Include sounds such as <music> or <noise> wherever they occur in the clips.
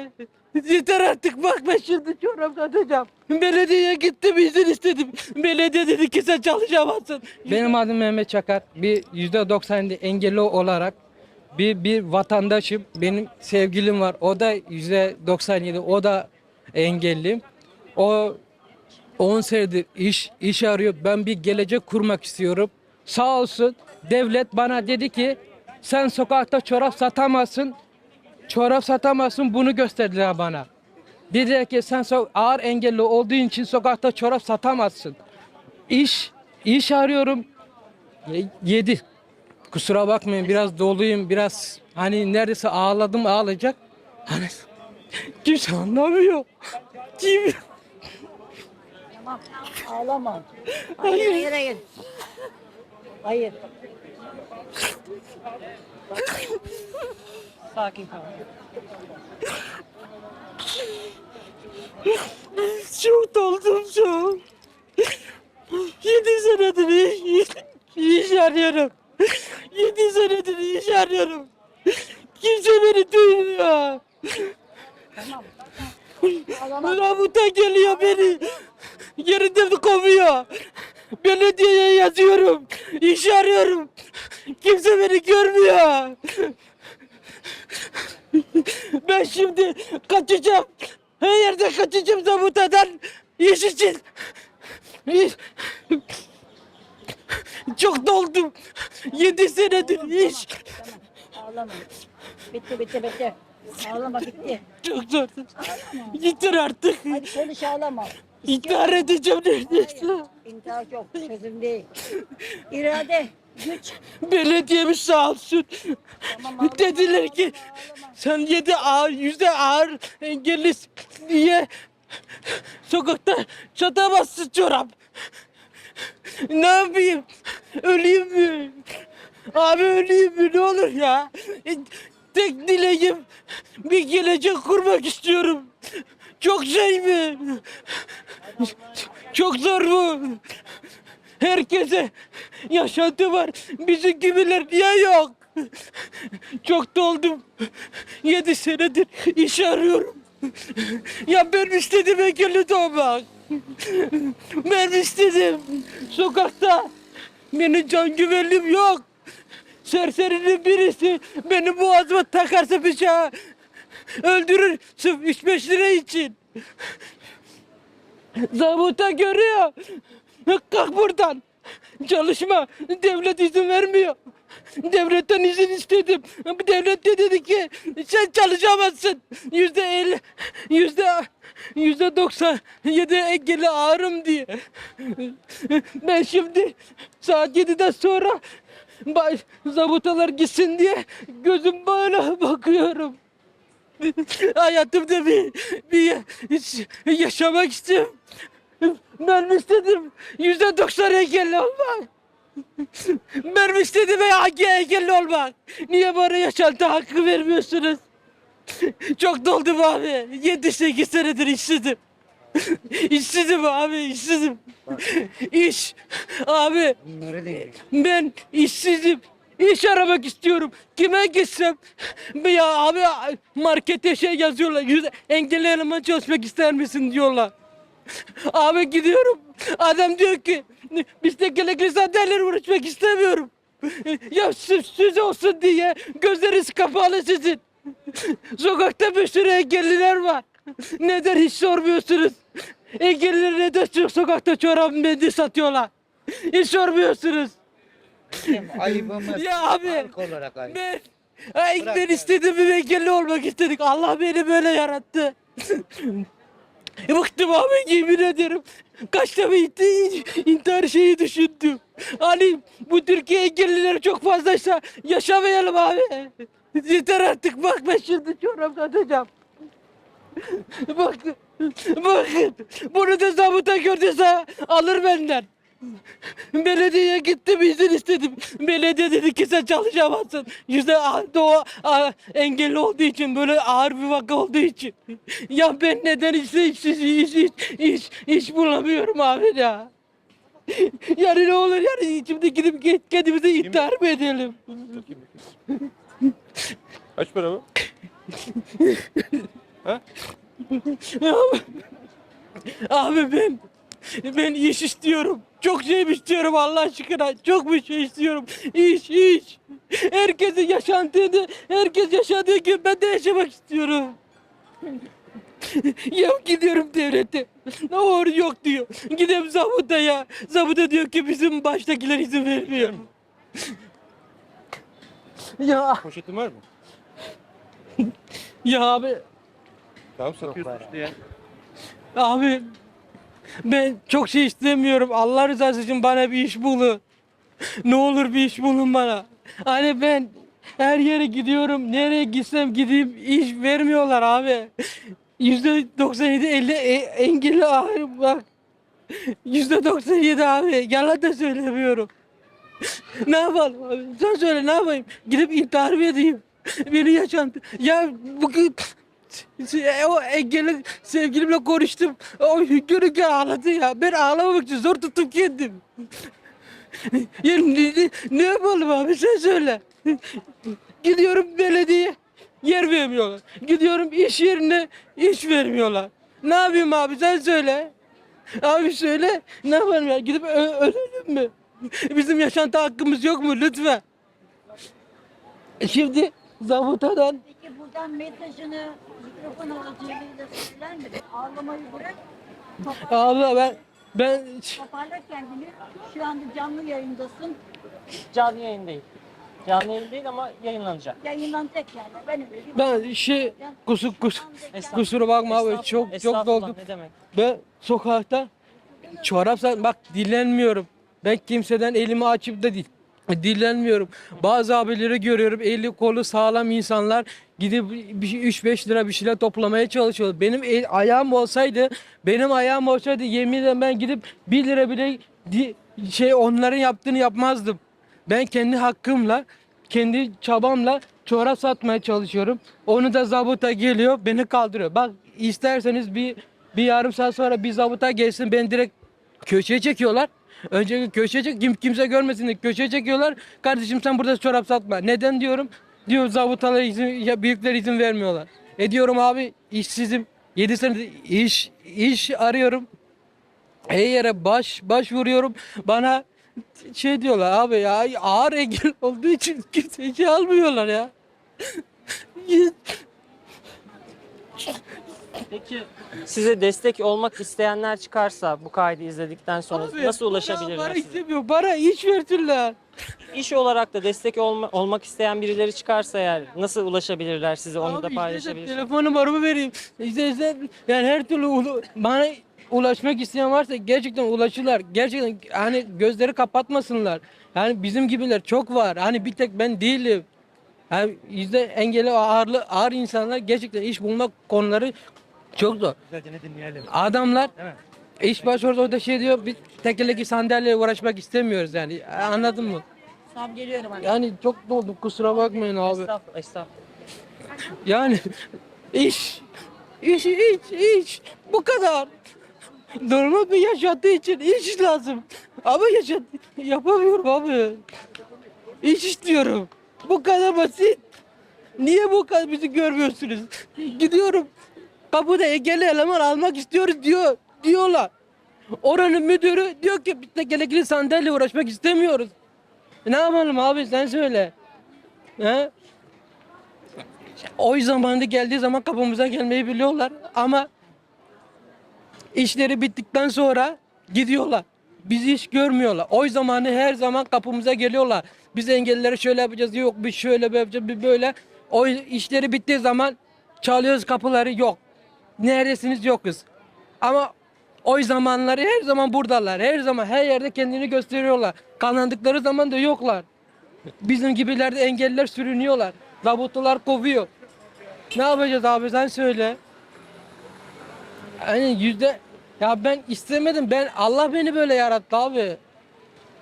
abi. Yeter artık bak ben şimdi çorap satacağım. Belediyeye gittim izin istedim. Belediye dedi ki sen çalışamazsın. Benim adım Mehmet Çakar. Bir %97 engelli olarak bir bir vatandaşım. Benim sevgilim var. O da %97. O da engelli. O 10 senedir iş iş arıyor. Ben bir gelecek kurmak istiyorum. Sağ olsun devlet bana dedi ki sen sokakta çorap satamazsın. Çorap satamazsın bunu gösterdiler bana. Dediler ki sen ağır engelli olduğun için sokakta çorap satamazsın. İş, iş arıyorum. Ye- Yedi. Kusura bakmayın biraz doluyum biraz hani neredeyse ağladım ağlayacak. Hani <laughs> kimse anlamıyor. Kim? Ağlama. Hayır, hayır, hayır. Hayır. <laughs> Sakin kal. <laughs> Çok doldum çok. Yedi senedir iş, iş arıyorum. Yedi senedir iş arıyorum. Kimse beni duymuyor. Rabuta geliyor beni. Yerinden kovuyor. Belediyeye yazıyorum. İş arıyorum. Kimse beni görmüyor. <laughs> Ben şimdi kaçacağım. Her yerde kaçacağım için. İş- Çok doldum. Yedi senedir iş. Ağlama. Bitti, bitti, bitti. Ağlama, bitti. Çok zor. Yeter artık. Hadi konuş ağlama. İntihar edeceğim neredeyse. İntihar yok, çözüm değil. İrade. Belediyemiz sağ olsun. Dediler ki sen yedi ağır, yüzde ağır engelli diye sokakta satamazsın çorap. Ne yapayım? Öleyim mi? Abi öleyim mi? Ne olur ya? Tek dileğim bir gelecek kurmak istiyorum. Çok şey mi? Çok zor mu? Herkese yaşantı var. Bizim gibiler niye yok? Çok doldum. Yedi senedir iş arıyorum. Ya ben istedim engelli doğmak. Ben istedim. Sokakta benim can güvenliğim yok. Serserinin birisi beni boğazıma takarsa bıçağı öldürür sırf 3-5 lira için. Zabıta görüyor. Kalk buradan. Çalışma. Devlet izin vermiyor. Devletten izin istedim. Devlet de dedi ki sen çalışamazsın. Yüzde elli, yüzde yüzde doksan yedi engelli ağrım diye. Ben şimdi saat yediden sonra zabıtalar gitsin diye gözüm böyle bakıyorum. <laughs> Hayatımda bir, bir yaşamak istiyorum. Ben istedim yüzde doksan engelli olmak. Ben istedim ya engelli olmak. Niye bana yaşantı hakkı vermiyorsunuz? Çok doldum abi. 7-8 senedir işsizim. işsizim abi işsizim. İş. Abi ben işsizim. İş aramak istiyorum. Kime gitsem? Ya abi markete şey yazıyorlar. Yüz, engelli eleman çalışmak ister misin diyorlar. Abi gidiyorum. Adam diyor ki biz tekerlekli sandalyeyle uğraşmak istemiyorum. Ya sırf söz olsun diye gözleriniz kapalı sizin. Sokakta bir sürü engelliler var. Neden hiç sormuyorsunuz? Engelliler neden sokakta çorap mendil satıyorlar? Hiç sormuyorsunuz. <laughs> Ayıbımız Ya abi halk olarak ayıp. ben, ay, Bırak ben ya. istedim bir engelli olmak istedik. Allah beni böyle yarattı. <laughs> Bıktım abi yemin ederim. Kaç defa inti- intihar şeyi düşündüm. Hani bu Türkiye engellileri çok fazlaysa yaşamayalım abi. Yeter artık bak ben şimdi çorap satacağım. Bakın, bakın. Bunu da zabıta gördüyse alır benden. Belediyeye gittim izin istedim. Belediye dedi ki sen çalışamazsın. Yüzde a- doğu a- engelli olduğu için böyle ağır bir vaka olduğu için. Ya ben neden iş iş iş iş iş, iş, iş bulamıyorum abi ya. Yani ne olur yani şimdi gidip kendimize intihar mı edelim? Kaç para bu? Ha? abi, abi ben ben iş istiyorum. Çok şey istiyorum Allah aşkına. Çok bir şey istiyorum. İş, iş. Herkesin yaşantığını, herkes yaşadığı gibi ben de yaşamak istiyorum. <laughs> ya gidiyorum devlete. Ne olur yok diyor. Gidem zabıtaya. Zabıta diyor ki bizim baştakiler izin vermiyor. <laughs> ya Poşetin var mı? ya abi Tamam satıyorsun işte ya. Abi ben çok şey istemiyorum. Allah rızası için bana bir iş bulun. Ne olur bir iş bulun bana. Hani ben her yere gidiyorum. Nereye gitsem gideyim iş vermiyorlar abi. Yüzde 97 50 e- engelli abi bak. Yüzde 97 abi. Yalan da söylemiyorum. ne yapalım abi? Sen söyle ne yapayım? Gidip intihar mı edeyim? Beni yaşantı. Ya bugün engelli sevgilimle konuştum. O hüngür ağladı ya. Ben ağlamamak için zor tuttum kendim. ya ne, ne, ne yapalım abi sen söyle. Gidiyorum belediye yer vermiyorlar. Gidiyorum iş yerine iş vermiyorlar. Ne yapayım abi sen söyle. Abi söyle ne yapalım ya gidip ölelim mi? Bizim yaşantı hakkımız yok mu lütfen? Şimdi zabıtadan buradan mesajını mikrofon aracılığıyla söyler mi? Ağlamayı bırak. Toparla, abla ben ben toparla kendini. Şu anda canlı yayındasın. Canlı yayın değil. Canlı yayın değil ama yayınlanacak. Yayınlanacak yani. Ben öyle ben şey kusur kus, Estağfurullah. kusura bakma abi çok çok estağfurullah, doldum. Ne demek? Ben sokakta çorap sat bak dillenmiyorum. Ben kimseden elimi açıp da değil. Dillenmiyorum. Bazı abileri görüyorum eli kolu sağlam insanlar gidip 3-5 lira bir şeyler toplamaya çalışıyor. Benim el, ayağım olsaydı benim ayağım olsaydı yemin ederim ben gidip 1 lira bile di- şey onların yaptığını yapmazdım. Ben kendi hakkımla kendi çabamla çorap satmaya çalışıyorum. Onu da zabıta geliyor beni kaldırıyor. Bak isterseniz bir bir yarım saat sonra bir zabıta gelsin beni direkt köşeye çekiyorlar. Önce köşeye çek, kim, kimse görmesin diye köşeye çekiyorlar. Kardeşim sen burada çorap satma. Neden diyorum? Diyor zabıtalar izin, ya büyükler izin vermiyorlar. E diyorum abi işsizim. 7 senedir iş, iş arıyorum. Her yere baş başvuruyorum. Bana şey diyorlar abi ya ağır engel <laughs> olduğu için kimse şey almıyorlar ya. <laughs> Peki size destek olmak isteyenler çıkarsa bu kaydı izledikten sonra Abi, nasıl Para ulaşabilirler size? istemiyor. Para iş versinler. İş olarak da destek olma, olmak isteyen birileri çıkarsa eğer nasıl ulaşabilirler size onu Abi da işte paylaşabilirsiniz. telefon numaramı vereyim. İşte, işte yani her türlü ulu- bana ulaşmak isteyen varsa gerçekten ulaşırlar. Gerçekten hani gözleri kapatmasınlar. Yani bizim gibiler çok var. Hani bir tek ben değilim. Yani yüzde engeli ağırlı ağır insanlar gerçekten iş bulmak konuları çok zor. Güzelce ne dinleyelim. Adamlar Evet. iş başvurusu orada şey diyor biz tekerlekli sandalyeye uğraşmak istemiyoruz yani. Anladın mı? Tamam geliyorum anne. Yani çok doldu kusura bakmayın abi. Estağfurullah, estağfurullah. Yani iş, iş, iş, iş. Bu kadar. Normal bir yaşantı için iş lazım. Ama yaşat yapamıyorum abi. İş istiyorum. Bu kadar basit. Niye bu kadar bizi görmüyorsunuz? Gidiyorum. Kapıda engelli eleman almak istiyoruz diyor. Diyorlar. Oranın müdürü diyor ki biz tekerlekli sandalye uğraşmak istemiyoruz. Ne yapalım abi sen söyle. He? Oy zamanı geldiği zaman kapımıza gelmeyi biliyorlar ama işleri bittikten sonra gidiyorlar. Bizi hiç görmüyorlar. Oy zamanı her zaman kapımıza geliyorlar. Biz engellileri şöyle yapacağız, yok biz şöyle yapacağız, bir böyle. Oy işleri bittiği zaman çalıyoruz kapıları, yok. Neredesiniz, yokuz. Ama oy zamanları her zaman buradalar. Her zaman her yerde kendini gösteriyorlar. Kazandıkları zaman da yoklar. Bizim gibilerde engelliler sürünüyorlar. Zabıtalar kovuyor. Ne yapacağız abi sen söyle. Hani yüzde ya ben istemedim. Ben Allah beni böyle yarattı abi.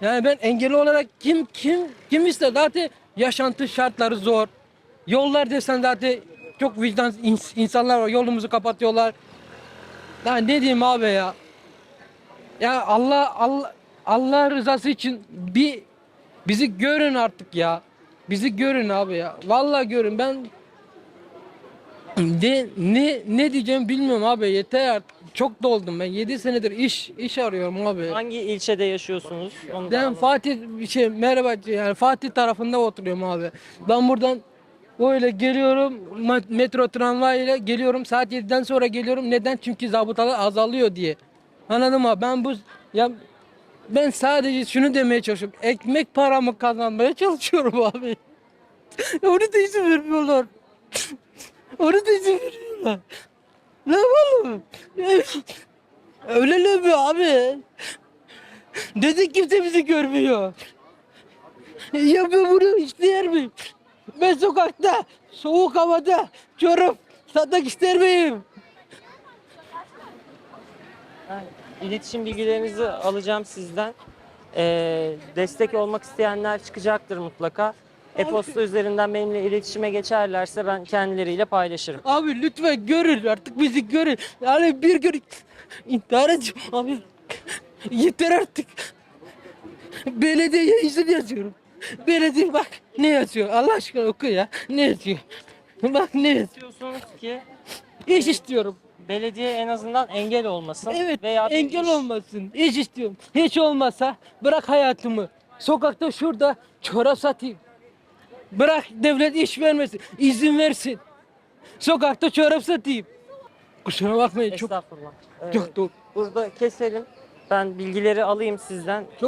Yani ben engelli olarak kim kim kim ister zaten yaşantı şartları zor. Yollar desen zaten çok vicdan ins- insanlar var. Yolumuzu kapatıyorlar. Ya ne diyeyim abi ya? Ya Allah Allah Allah rızası için bir bizi görün artık ya. Bizi görün abi ya. Vallahi görün. Ben De, ne ne diyeceğim bilmiyorum abi yeter artık. Çok doldum ben 7 senedir iş iş arıyorum abi. Hangi ilçede yaşıyorsunuz? Onu da Ben. Fatih şey merhaba yani Fatih tarafında oturuyorum abi. Ben buradan böyle geliyorum metro tramvay ile geliyorum saat 7'den sonra geliyorum. Neden? Çünkü zabıtalar azalıyor diye. Anladın mı? Ben bu ya ben sadece şunu demeye çalışıyorum. Ekmek paramı kazanmaya çalışıyorum abi. <laughs> Onu da izin vermiyorlar. <laughs> Onu da izin veriyorlar. Ne yapalım? <laughs> Öyle mi abi? Neden kimse bizi görmüyor? Ya ben bunu ister miyim? Ben sokakta, soğuk havada, çorap satmak ister miyim? İletişim bilgilerinizi alacağım sizden. Ee, destek olmak isteyenler çıkacaktır mutlaka. E-posta üzerinden benimle iletişime geçerlerse ben kendileriyle paylaşırım. Abi lütfen görün artık bizi görün. Yani bir gün intihar edeceğim abi. Yeter artık. Belediyeye izin yazıyorum. Belediye bak ne yazıyor Allah aşkına oku ya. Ne yazıyor? Bak ne yazıyor? Diyorsunuz ki İş istiyorum. belediye en azından engel olmasın. Evet veya bir engel iş- olmasın. İş istiyorum. Hiç olmazsa bırak hayatımı. Sokakta şurada çorap satayım. Bırak devlet iş vermesin. izin versin. Sokakta çorap satayım. Kusura bakmayın çok Estağfurullah. Ee, çok doğru. burada keselim. Ben bilgileri alayım sizden.